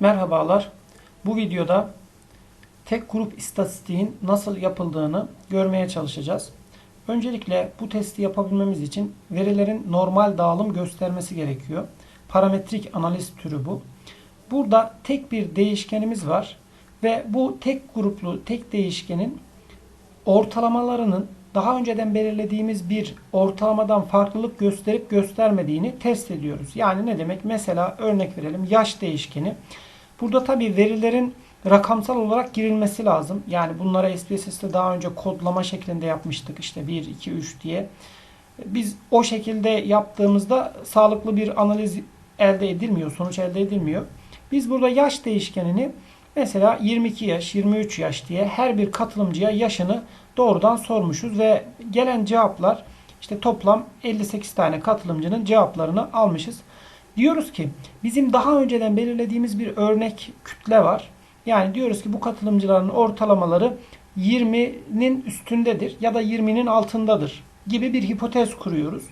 Merhabalar. Bu videoda tek grup istatistiğin nasıl yapıldığını görmeye çalışacağız. Öncelikle bu testi yapabilmemiz için verilerin normal dağılım göstermesi gerekiyor. Parametrik analiz türü bu. Burada tek bir değişkenimiz var ve bu tek gruplu tek değişkenin ortalamalarının daha önceden belirlediğimiz bir ortalamadan farklılık gösterip göstermediğini test ediyoruz. Yani ne demek? Mesela örnek verelim yaş değişkeni. Burada tabi verilerin rakamsal olarak girilmesi lazım. Yani bunlara SPSS'te daha önce kodlama şeklinde yapmıştık. İşte 1, 2, 3 diye. Biz o şekilde yaptığımızda sağlıklı bir analiz elde edilmiyor, sonuç elde edilmiyor. Biz burada yaş değişkenini mesela 22 yaş, 23 yaş diye her bir katılımcıya yaşını doğrudan sormuşuz ve gelen cevaplar işte toplam 58 tane katılımcının cevaplarını almışız. Diyoruz ki bizim daha önceden belirlediğimiz bir örnek kütle var. Yani diyoruz ki bu katılımcıların ortalamaları 20'nin üstündedir ya da 20'nin altındadır gibi bir hipotez kuruyoruz.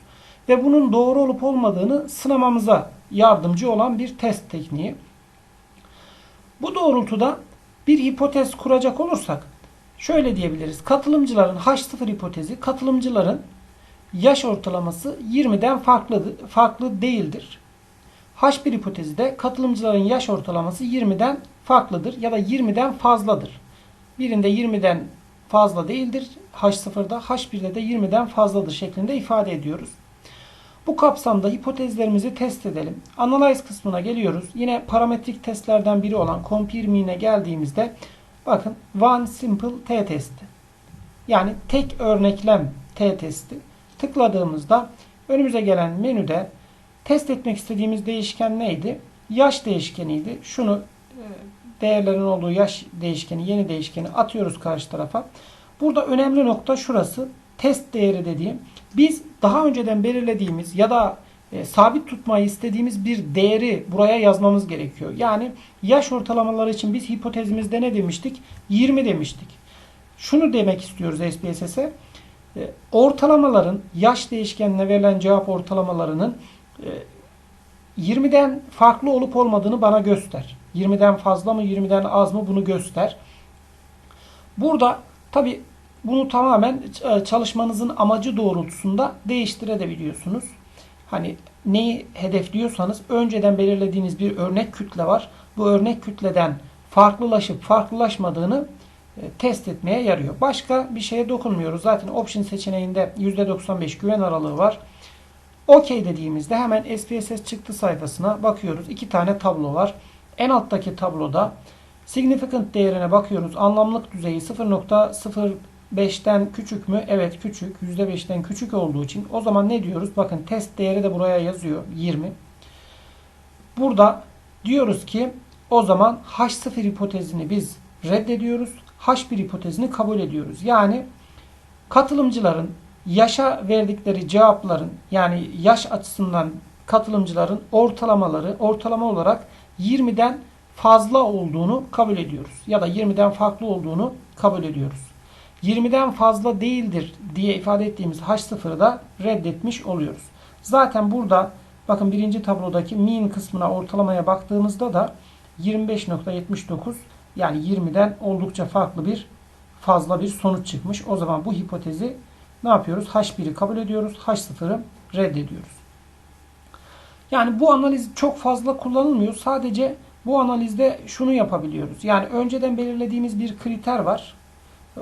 Ve bunun doğru olup olmadığını sınamamıza yardımcı olan bir test tekniği. Bu doğrultuda bir hipotez kuracak olursak şöyle diyebiliriz. Katılımcıların H0 hipotezi katılımcıların yaş ortalaması 20'den farklı, farklı değildir. H1 hipotezi de katılımcıların yaş ortalaması 20'den farklıdır ya da 20'den fazladır. Birinde 20'den fazla değildir H0'da, H1'de de 20'den fazladır şeklinde ifade ediyoruz. Bu kapsamda hipotezlerimizi test edelim. Analyze kısmına geliyoruz. Yine parametrik testlerden biri olan compare mean'e geldiğimizde bakın one simple t testi. Yani tek örneklem t testi. Tıkladığımızda önümüze gelen menüde test etmek istediğimiz değişken neydi? Yaş değişkeniydi. Şunu e, değerlerin olduğu yaş değişkeni, yeni değişkeni atıyoruz karşı tarafa. Burada önemli nokta şurası. Test değeri dediğim biz daha önceden belirlediğimiz ya da e, sabit tutmayı istediğimiz bir değeri buraya yazmamız gerekiyor. Yani yaş ortalamaları için biz hipotezimizde ne demiştik? 20 demiştik. Şunu demek istiyoruz SPSS'e. E, ortalamaların yaş değişkenine verilen cevap ortalamalarının 20'den farklı olup olmadığını bana göster. 20'den fazla mı 20'den az mı bunu göster. Burada tabi bunu tamamen e, çalışmanızın amacı doğrultusunda değiştirebiliyorsunuz. Hani neyi hedefliyorsanız önceden belirlediğiniz bir örnek kütle var. Bu örnek kütleden farklılaşıp farklılaşmadığını e, test etmeye yarıyor. Başka bir şeye dokunmuyoruz. Zaten option seçeneğinde %95 güven aralığı var. OK dediğimizde hemen SPSS çıktı sayfasına bakıyoruz. İki tane tablo var. En alttaki tabloda significant değerine bakıyoruz. Anlamlık düzeyi 0.05'ten küçük mü? Evet küçük. %5'ten küçük olduğu için o zaman ne diyoruz? Bakın test değeri de buraya yazıyor. 20. Burada diyoruz ki o zaman H0 hipotezini biz reddediyoruz. H1 hipotezini kabul ediyoruz. Yani katılımcıların yaşa verdikleri cevapların yani yaş açısından katılımcıların ortalamaları ortalama olarak 20'den fazla olduğunu kabul ediyoruz. Ya da 20'den farklı olduğunu kabul ediyoruz. 20'den fazla değildir diye ifade ettiğimiz H0'ı da reddetmiş oluyoruz. Zaten burada bakın birinci tablodaki mean kısmına ortalamaya baktığımızda da 25.79 yani 20'den oldukça farklı bir fazla bir sonuç çıkmış. O zaman bu hipotezi ne yapıyoruz? H1'i kabul ediyoruz. H0'ı reddediyoruz. Yani bu analiz çok fazla kullanılmıyor. Sadece bu analizde şunu yapabiliyoruz. Yani önceden belirlediğimiz bir kriter var.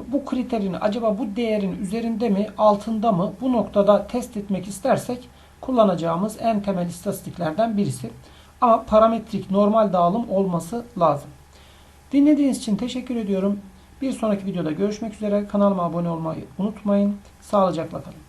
Bu kriterin acaba bu değerin üzerinde mi, altında mı bu noktada test etmek istersek kullanacağımız en temel istatistiklerden birisi. Ama parametrik normal dağılım olması lazım. Dinlediğiniz için teşekkür ediyorum. Bir sonraki videoda görüşmek üzere. Kanalıma abone olmayı unutmayın. Sağlıcakla kalın.